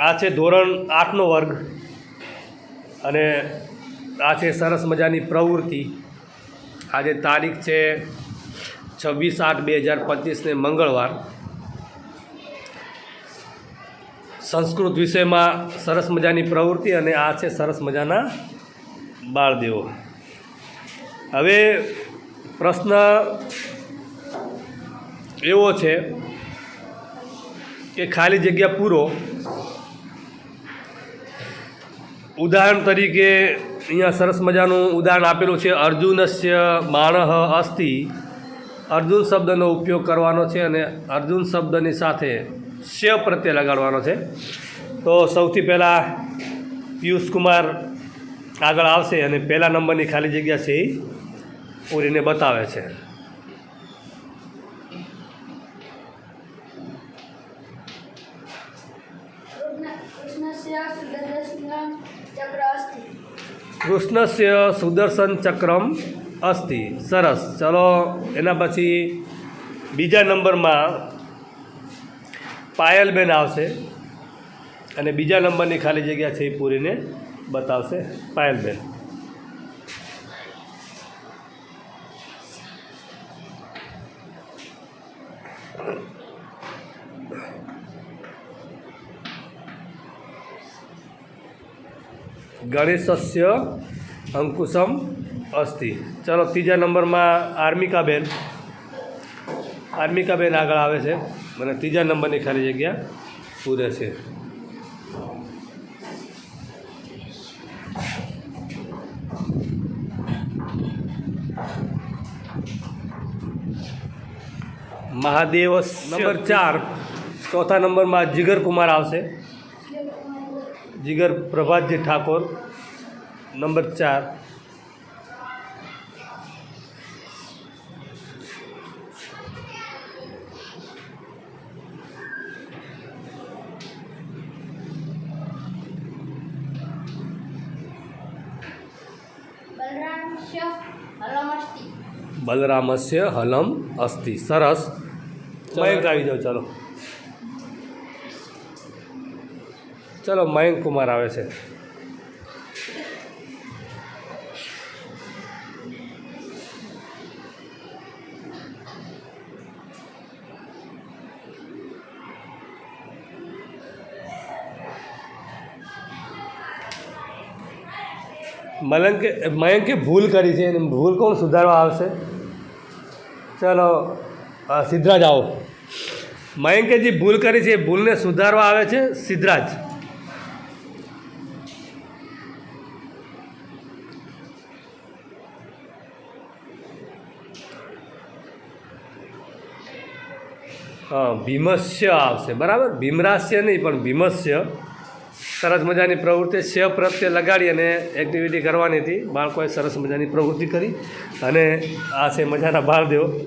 આ છે ધોરણ આઠનો વર્ગ. અને આ છે સરસ મજાની પ્રવૃત્તિ. આજે તારીખ છે છવ્વીસ આઠ બે હજાર પચીસને મંગળવાર. સંસ્કૃત વિષયમાં સરસ મજાની પ્રવૃત્તિ અને આ છે સરસ મજાના બાળદેવો. હવે પ્રશ્ન એવો છે કે ખાલી જગ્યા પૂરો ઉદાહરણ તરીકે અહીંયા સરસ મજાનું ઉદાહરણ આપેલું છે, અર્જુનસ્ય માણહ અસ્થિ અર્જુન શબ્દનો ઉપયોગ કરવાનો છે અને અર્જુન શબ્દની સાથે શ પ્રત્યે લગાડવાનો છે. તો સૌથી પહેલાં પિયુષ કુમાર આગળ આવશે અને પહેલા નંબરની ખાલી જગ્યા છે એ પૂરીને બતાવે છે. કૃષ્ણ કૃષ્ણસ્ય સુદર્શન ચક્રમ અસ્થિ સરસ ચલો એના પછી બીજા નંબરમાં પાયલબેન આવશે અને બીજા નંબરની ખાલી જગ્યા છે એ પૂરીને બતાવશે પાયલબેન ગણેશસ્ય અંકુશમ અસ્થિ ચલો ત્રીજા નંબરમાં આર્મિકાબેન. આર્મિકાબેન આગળ આવે છે. મને ત્રીજા નંબરની ખાલી જગ્યા પૂરે છે. મહાદેવ નંબર ચાર. ચોથા નંબરમાં જીગર કુમાર આવશે. જીગર પ્રભાતજી ઠાકોર નંબર ચાર बलरामस्य हलमस्ति બલરામસ્ય હલમ અસ્તિ સરસ મયંક આવી જાઓ ચાલો ચલો, મયંક કુમાર આવે છે. મલંકે, મયંકે ભૂલ કરી છે અને ભૂલ કોણ સુધારવા આવશે? ચલો સિદ્ધરાજ આવો. મયંકે જે ભૂલ કરી છે, એ ભૂલને સુધારવા આવે છે સિદ્ધરાજ. ભીમસ્ય આવશે. બરાબર? ભીમરાસ્ય નહીં, પણ ભીમસ્ય. સરસ મજાની પ્રવૃત્તિ. સ્ય પ્રત્યે લગાડી અને એક્ટિવિટી કરવાની હતી. બાળકોએ સરસ મજાની પ્રવૃત્તિ કરી. અને આ છે મજાના બાળદેવ